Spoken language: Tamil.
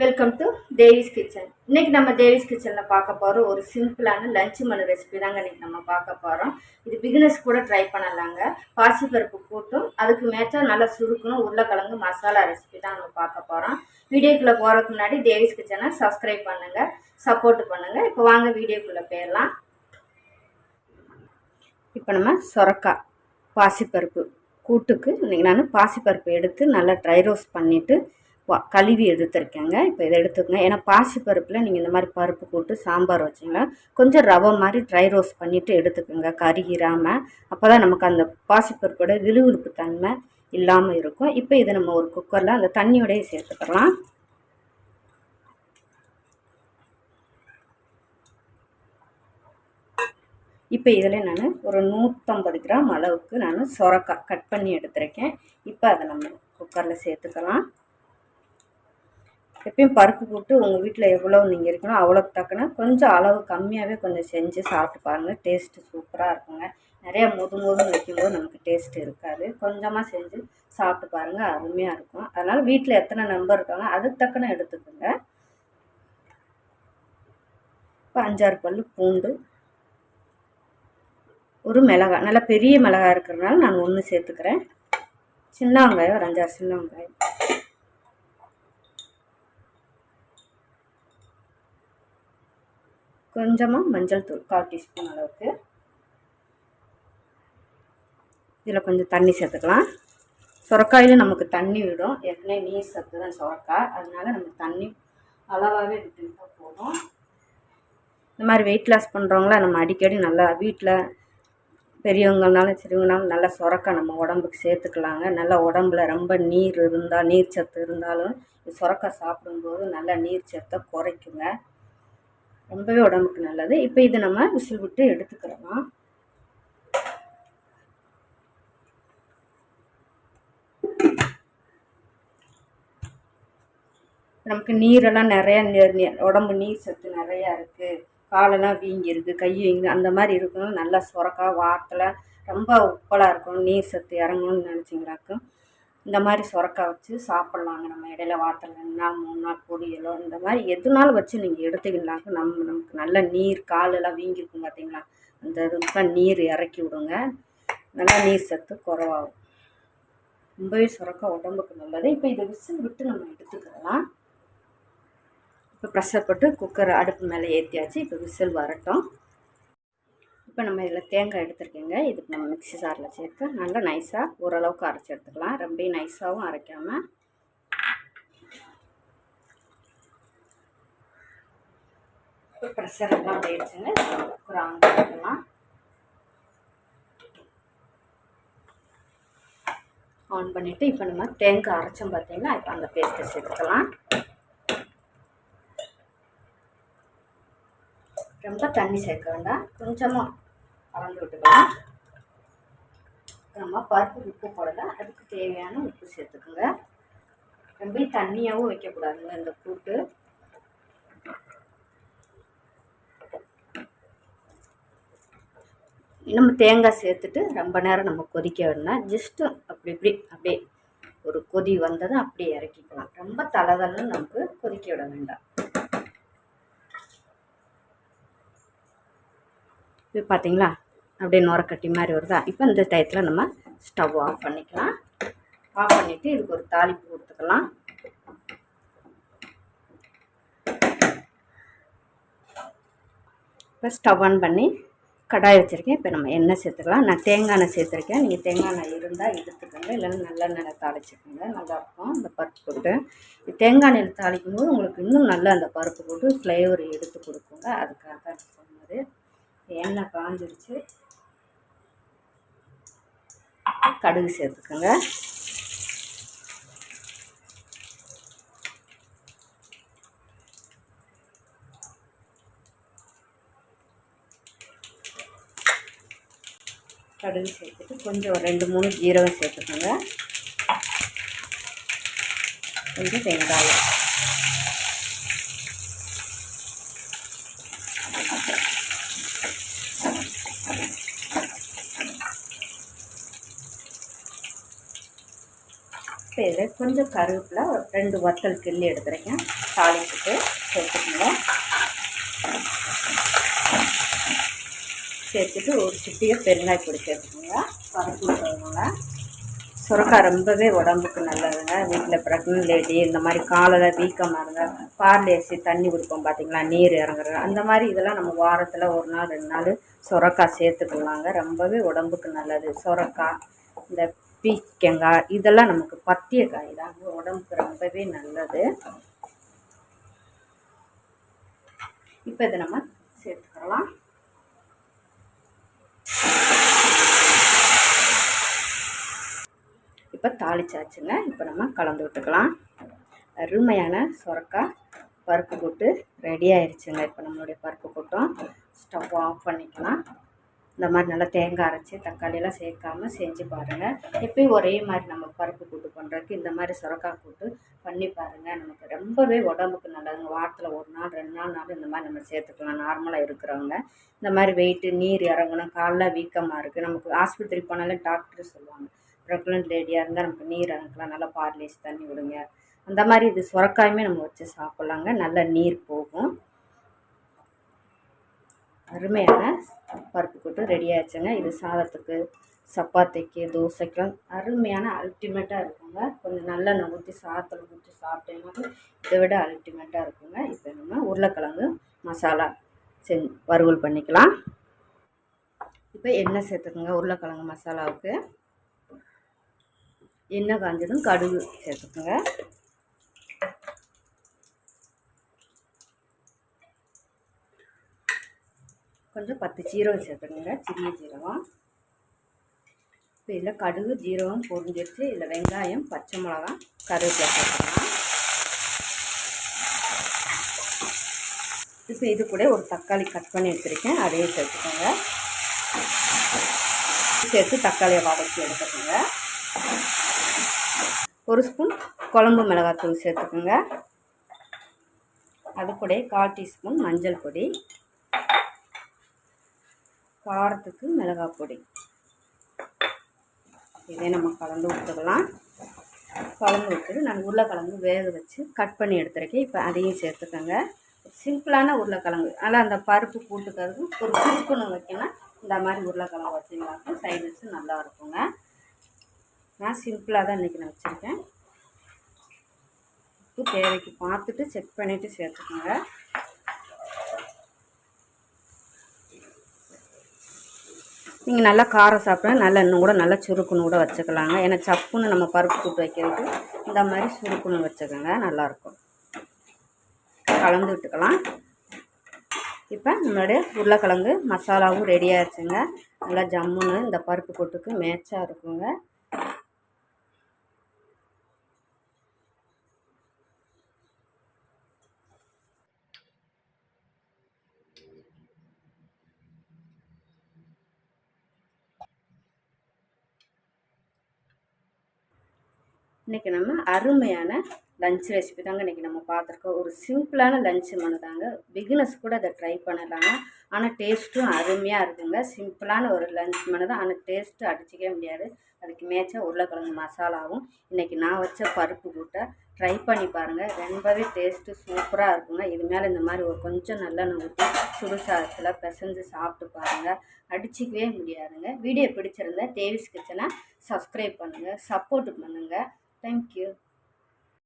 வெல்கம் டு தேவிஸ் கிச்சன் இன்றைக்கி நம்ம தேவிஸ் கிச்சனில் பார்க்க போகிற ஒரு சிம்பிளான லஞ்ச் மனு ரெசிபி தாங்க இன்னைக்கு நம்ம பார்க்க போகிறோம் இது பிகினர்ஸ் கூட ட்ரை பண்ணலாங்க. பாசிப்பருப்பு போட்டும் அதுக்கு மேட்சாக நல்லா சுருக்கணும் உருளைக்கிழங்கு மசாலா ரெசிபி தான் நம்ம பார்க்க போகிறோம் வீடியோக்குள்ளே போகிறதுக்கு முன்னாடி தேவிஸ் கிச்சனை சப்ஸ்கிரைப் பண்ணுங்கள் சப்போர்ட் பண்ணுங்கள் இப்போ வாங்க வீடியோக்குள்ளே போயிடலாம். இப்போ நம்ம சொரக்காய் பாசிப்பருப்பு கூட்டுக்கு இன்றைக்கி நான் பாசிப்பருப்பு எடுத்து நல்லா ட்ரை ரோஸ்ட் பண்ணிவிட்டு கழுவி எடுத்திருக்கேங்க. இப்போ இதை எடுத்துக்கங்க. ஏன்னா பாசிப்பருப்பில் நீங்கள் இந்த மாதிரி பருப்பு போட்டு சாம்பார் வச்சிங்கன்னா கொஞ்சம் ரவை மாதிரி ட்ரை ரோஸ்ட் பண்ணிவிட்டு எடுத்துக்கோங்க. கருகிராமல் அப்போ தான் நமக்கு அந்த பாசிப்பருப்போட விழுவிழுப்பு தன்மை இல்லாமல் இருக்கும். இப்போ இதை நம்ம ஒரு குக்கரில் அந்த தண்ணியோடய சேர்த்துக்கலாம். இப்போ இதில் நான் ஒரு நூற்றம்பது கிராம் அளவுக்கு நான் சொரக்காய் கட் பண்ணி எடுத்திருக்கேன். இப்போ அதை நம்ம குக்கரில் சேர்த்துக்கலாம். எப்பயும் பருப்பு போட்டு உங்கள் வீட்டில் எவ்வளோ நீங்கள் இருக்கணும் அவ்வளோக்கு தக்கன கொஞ்சம் அளவு கம்மியாகவே கொஞ்சம் செஞ்சு சாப்பிட்டு பாருங்கள் டேஸ்ட்டு சூப்பராக இருக்குங்க. நிறையா முது முதுன்னு வைக்கும்போது நமக்கு டேஸ்ட் இருக்காது. கொஞ்சமாக செஞ்சு சாப்பிட்டு பாருங்கள் அருமையாக இருக்கும். அதனால் வீட்டில் எத்தனை நம்பர் இருக்காங்க அதுக்கு தக்கன எடுத்துக்கோங்க. இப்போ அஞ்சாறு பல் பூண்டு ஒரு மிளகாய் நல்லா பெரிய மிளகாய் இருக்கிறதுனால நான் ஒன்று சேர்த்துக்கிறேன். சின்ன வெங்காயம் ஒரு அஞ்சாறு சின்ன வெங்காயம். கொஞ்சமாக மஞ்சள் தூள் கால் டீஸ்பூன் அளவுக்கு. இதில் கொஞ்சம் தண்ணி சேர்த்துக்கலாம். சுரக்காயில் நமக்கு தண்ணி விடும். ஏற்கனவே நீர் சத்து தான் சுரக்காய். அதனால நம்ம தண்ணி அளவாகவே விட்டுக்கிட்டா போதும். இந்த மாதிரி வெயிட் லாஸ் பண்ணுறவங்கள நம்ம அடிக்கடி நல்லா வீட்டில் பெரியவங்கனாலும் சிறுவங்கனாலும் நல்லா சுரக்கா நம்ம உடம்புக்கு சேர்த்துக்கலாங்க. நல்லா உடம்புல ரொம்ப நீர் இருந்தால் நீர் சத்து இருந்தாலும் சுரக்கா சாப்பிடும்போது நல்லா நீர் சத்தை குறைக்குங்க. ரொம்பவே உடம்புக்கு நல்லது. இப்போ இது நம்ம விசில் விட்டு எடுத்துக்கிறோம். நமக்கு நீரெல்லாம் நிறையா உடம்பு நீர் சத்து நிறையா இருக்குது காலெல்லாம் வீங்கிருக்கு கை வீங்கி அந்த மாதிரி இருக்கணும். நல்லா சுரக்கா வாரத்தில் ரொம்ப உப்பலாக இருக்கணும். நீர் சத்து இறங்கணும்னு நினச்சிங்களாக்கும் இந்த மாதிரி சுரக்கா வச்சு சாப்பிட்லாங்க. நம்ம இடையில வாரத்தில் ரெண்டு நாள் மூணு நாள் பொரியலோ இந்த மாதிரி எதுனாலும் வச்சு நீங்கள் எடுத்துக்கலாங்க நம்ம நமக்கு நல்ல நீர் காலெல்லாம் வீங்கிருக்கும் பார்த்தீங்களா அந்த இதுக்கெலாம் நீர் இறக்கி விடுங்க. நல்லா நீர் சத்து குறவாகும். ரொம்பவே சுரக்கா உடம்புக்கு நல்லது. இப்போ இதை விசில் விட்டு நம்ம எடுத்துக்கலாம். இப்போ ப்ரெஷர் போட்டு குக்கர் அடுப்பு மேலே ஏற்றியாச்சு இப்போ விசில் வரட்டும். இப்போ நம்ம இதில் தேங்காய் எடுத்துருக்கீங்க. இதுக்கு நம்ம மிக்ஸி சாரில் சேர்த்து நல்லா நைஸாக ஓரளவுக்கு அரைச்சி எடுத்துக்கலாம். ரொம்ப நைஸாகவும் அரைக்காமல் இப்போ ப்ரெஷர் எல்லாம் போயிடுச்சுங்க குக்கர் ஆன் பண்ணிக்கலாம். ஆன் பண்ணிவிட்டு இப்போ நம்ம தேங்காய் அரைச்சோம் பார்த்தீங்கன்னா இப்போ அந்த பேஸ்ட்டை சேர்த்துக்கலாம். ரொம்ப தண்ணி சேர்க்க வேண்டாம். கொஞ்சமாக கலந்து விட்டுக்கலாம். நம்ம பருப்பு உப்பு போடல. அதுக்கு தேவையான உப்பு சேர்த்துக்குங்க. ரொம்ப தண்ணியாகவும் வைக்கக்கூடாதுங்க இந்த கூட்டு. நம்ம தேங்காய் சேர்த்துட்டு ரொம்ப நேரம் நம்ம கொதிக்க வேண்டாம் ஜஸ்ட்டு அப்படி இப்படி அப்படியே ஒரு கொதி வந்ததும் அப்படியே இறக்கிக்கலாம். ரொம்ப தளதளன்னு நமக்கு கொதிக்க விட வேண்டாம். இப்போ பார்த்தீங்களா அப்படியே நுரக்கட்டி மாதிரி வருதா? இப்போ இந்த டயத்தில் நம்ம ஸ்டவ் ஆஃப் பண்ணிக்கலாம். ஆஃப் பண்ணிவிட்டு இதுக்கு ஒரு தாளிப்பு கொடுத்துக்கலாம். இப்போ ஸ்டவ் ஆன் பண்ணி கடாய் வச்சுருக்கேன். இப்போ நம்ம எண்ணெய் சேர்த்துக்கலாம். நான் தேங்காய் எண்ணெய் சேர்த்துருக்கேன். நீங்கள் தேங்காய் எண்ணெய் இருந்தால் எடுத்துக்கோங்க. இல்லைன்னா நல்லெண்ணெய் தாளிச்சுக்கோங்க. நல்லாயிருக்கும் அந்த பருப்பு போட்டு. தேங்காய் எண்ணெய் தாளிக்கும் போது உங்களுக்கு இன்னும் நல்லா அந்த பருப்பு போட்டு ஃப்ளேவர் எடுத்து கொடுக்குங்க. அதுக்காக தான் சொன்னது. எண்ணெய் காஞ்சிருச்சு. கடுகு சேர்த்துக்கோங்க. கடுகு சேர்த்துட்டு கொஞ்சம் ஒரு ரெண்டு மூணு ஜீரகம் சேர்த்துக்கோங்க. கொஞ்சம் வெங்காயம். இப்போ கொஞ்சம் கருவேப்பில ரெண்டு வத்தல் கிள்ளி எடுத்துருக்கேன் தாளிச்சுட்டு சேர்த்துக்கோங்க சேர்த்துட்டு ஒரு சிட்டியை பெருங்காய் பொடி சேர்த்துக்கோங்க. பருப்பு விடுறதுனால சுரக்காய் ரொம்பவே உடம்புக்கு நல்லதுங்க. வீட்டில் ப்ரெக்னென்ட் லேடி இந்த மாதிரி காலில் வீக்கமாக இருந்தால் பால் ஏசி தண்ணி குடிப்போம் பார்த்தீங்களா நீர் இறங்குறது. அந்த மாதிரி இதெல்லாம் நம்ம வாரத்தில் ஒரு நாள் ரெண்டு நாள் சுரக்காய் சேர்த்துக்கலாங்க. ரொம்பவே உடம்புக்கு நல்லது. சுரக்காய் இந்த பீக்கங்காய் இதெல்லாம் நமக்கு பத்திய காய் தான் உடம்புக்கு ரொம்பவே நல்லது. இப்போ இதை நம்ம சேர்த்துக்கலாம். இப்போ தாளிச்சாச்சுங்க. இப்போ நம்ம கலந்து விட்டுக்கலாம். அருமையான சுரக்காய் பருப்பு போட்டு ரெடி ஆயிடுச்சுங்க இப்போ நம்மளுடைய பருப்பு போட்டோம். ஸ்டவ் ஆஃப் பண்ணிக்கலாம். இந்த மாதிரி நல்லா தேங்காய் அரைச்சி தக்காளியெல்லாம் சேர்க்காம செஞ்சு பாருங்கள் எப்பயும் ஒரே மாதிரி நம்ம பருப்பு கூட்டு பண்ணுறதுக்கு இந்த மாதிரி சுரக்காய் கூட்டு பண்ணி பாருங்கள் நமக்கு ரொம்பவே உடம்புக்கு நல்லதுங்க. வாரத்தில் ஒரு நாள் ரெண்டு நாள் நாள் இந்த மாதிரி நம்ம சேர்த்துக்கலாம். நார்மலாக இருக்கிறவங்க. இந்த மாதிரி வெயிட்டு நீர் இறங்கணும். காலில் வீக்கமாக இருக்குது நமக்கு ஆஸ்பத்திரி போனாலே டாக்டர் சொல்லுவாங்க. ப்ரெக்னென்ட் லேடியாக இருந்தால் நமக்கு நீர் அணுக்கலாம் நல்லா பார்லேஸ் தண்ணி விடுங்க. அந்த மாதிரி இது சுரக்காயுமே நம்ம வச்சு சாப்பிட்லாங்க. நல்ல நீர் போகும். அருமையான பருப்பு கூட்டு ரெடி ஆயிடுச்சுங்க. இது சாதத்துக்கு சப்பாத்திக்கு தோசைக்கெலாம் அருமையான அல்டிமேட்டாக இருக்குங்க. கொஞ்சம் நல்லெண்ணெய் ஊற்றி சாதத்தில் ஊற்றி சாப்பிட்டீங்கன்னா இதை விட அல்டிமேட்டாக இருக்குங்க. இப்போ நம்ம உருளைக்கிழங்கு மசாலா செஞ்சு வறுவல் பண்ணிக்கலாம். இப்போ எண்ணெய் சேர்த்துக்கோங்க உருளைக்கிழங்கு மசாலாவுக்கு. எண்ணெய் காஞ்சதும் கடுகு சேர்த்துக்கோங்க. கொஞ்சம் பத்து ஜீரகம் சேர்த்துக்கோங்க. சின்ன ஜீரகம் இப்போ இதில் கடுகு ஜீரகம் பொரிஞ்சிருச்சு. இதில் வெங்காயம் பச்சை மிளகா கருவேப்பிலை சேர்த்துக்கலாம். இப்போ இது கூட ஒரு தக்காளி கட் பண்ணி வச்சுருக்கேன் அதையும் சேர்த்துக்கோங்க. சேர்த்து தக்காளியை வதக்கி எடுத்துக்கோங்க. ஒரு ஸ்பூன் குழம்பு மிளகாத்தூள் சேர்த்துக்கோங்க. அது கூட கால் டீஸ்பூன் மஞ்சள் பொடி. காரத்துக்கு மிளகாய் பொடி. இதே நம்ம கலந்து விட்டுக்கலாம். கலந்து விட்டுட்டு நான் உருளைக்கிழங்கு வேக வச்சு கட் பண்ணி எடுத்துருக்கேன். இப்போ அதையும் சேர்த்துக்கோங்க. சிம்பிளான உருளைக்கிழங்கு. அதனால் அந்த பருப்பு கூட்டுக்கிறது ஒரு சுருக்குன்னு வைக்கணும் இந்த மாதிரி உருளைக்கிழங்கு வச்சிங்கனாக்கா சைடு வச்சு நல்லா இருக்குங்க. நான் சிம்பிளாக தான் இன்றைக்கி நான் வச்சுருக்கேன். உப்பு தேவைக்கு பார்த்துட்டு செக் பண்ணிவிட்டு சேர்த்துக்கோங்க. நீங்கள் நல்லா காரம் சாப்பிட்டா நல்லா இன்னும் கூட நல்லா சுருக்குன்னு கூட வச்சுக்கலாங்க. ஏன்னா சப்புன்னு நம்ம பருப்பு கூட்டு வைக்கிறதுக்கு இந்த மாதிரி சுருக்குன்னு வச்சுக்கோங்க நல்லாயிருக்கும் கலந்து விட்டுக்கலாம். இப்போ நம்மளுடைய உருளைக்கிழங்கு மசாலாவும் ரெடி ஆயிடுச்சுங்க. நல்லா ஜம்முன்னு இந்த பருப்பு கூட்டுக்கு மேட்சாக இருக்குங்க. இன்றைக்கி நம்ம அருமையான லஞ்ச் ரெசிபி தாங்க இன்றைக்கி நம்ம பார்த்துருக்கோம். ஒரு சிம்பிளான லஞ்ச் மனு தாங்க. பிகினஸ் கூட அதை ட்ரை பண்ணலாங்க. ஆனால் டேஸ்ட்டும் அருமையாக இருக்குங்க. சிம்பிளான ஒரு லஞ்ச் மனு தான். ஆனால் டேஸ்ட்டு அடிச்சிக்கவே முடியாது. அதுக்கு மேய்ச்சா உருளைக்கிழங்கு மசாலாவும் இன்றைக்கி நான் வச்ச பருப்பு கூட்டை ட்ரை பண்ணி பாருங்கள் ரொம்பவே டேஸ்ட்டு சூப்பராக இருக்குங்க. இது மேலே இந்த மாதிரி ஒரு கொஞ்சம் நல்லெண்ணெய் ஊற்றி சுடு சாதத்தில் பிசைஞ்சு சாப்பிட்டு பாருங்கள் அடிச்சிக்கவே முடியாதுங்க. வீடியோ பிடிச்சிருந்தா டேவிஸ் கிச்சனை சப்ஸ்கிரைப் பண்ணுங்கள் சப்போர்ட் பண்ணுங்கள் Thank you.